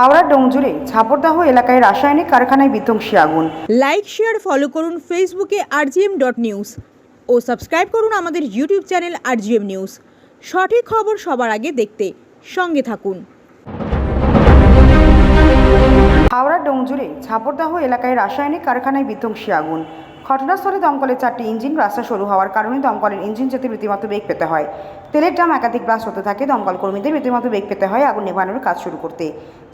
হাওড়া ডোংজুড়ে ঝাপরদাহ এলাকায় রাসায়নিক কারখানায় বিধ্বংসী আগুন। লাইক শেয়ার ফলো করুন ফেসবুকে আরজিএম ডট নিউজ ও সাবস্ক্রাইব করুন আমাদের ইউটিউব চ্যানেল আরজিএম নিউজ সঠিক খবর সবার আগে দেখতে সঙ্গে থাকুন। হাওড়া ডোংজুড়ে ঝাপরদাহ এলাকায় রাসায়নিক কারখানায় বিধ্বংসী আগুন। ঘটনাস্থলে দমকলের চারটি ইঞ্জিন রাস্তা সরু হওয়ার কারণে দমকলের ইঞ্জিন যেতে রীতিমতো বেগ পেতে হয়। তেলের দাম একাধিক ব্লাস্ট হতে থাকে। দমকল কর্মীদের রীতিমতো বেগ পেতে হয় আগুন নেভানোর কাজ শুরু করতে।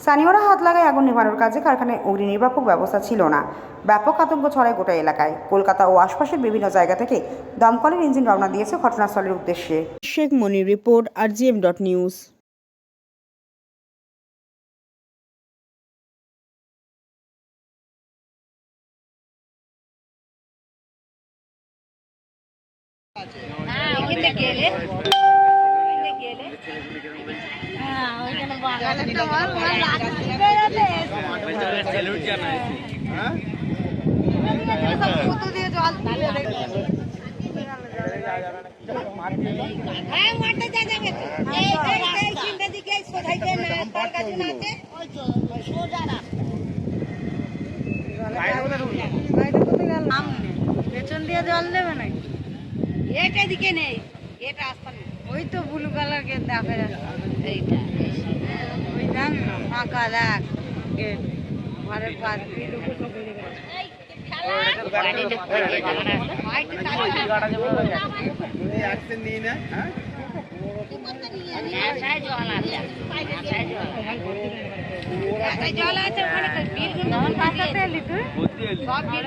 স্থানীয়রা হাত লাগায় আগুন নেভানোর কাজে কারখানায় অগ্নি নির্বাপক ব্যবস্থা ছিল না। ব্যাপক আতঙ্ক ছড়ায় গোটা এলাকায়। কলকাতা ও আশপাশের বিভিন্ন জায়গা থেকে দমকলের ইঞ্জিন রওনা দিয়েছে ঘটনাস্থলের উদ্দেশ্যে। Sheikh Monir report, RGM dot news. পেছন দিয়ে জল দেবে নাকি? এটা দিকে নেই এটা আসতে নেই। ওই তো ব্লু কালার কে দেখা যাচ্ছে এইটা। ওই দেখ ফাঁকা দেখ গেট ঘরের পাশ দিয়ে জল আছে বিল সব বিল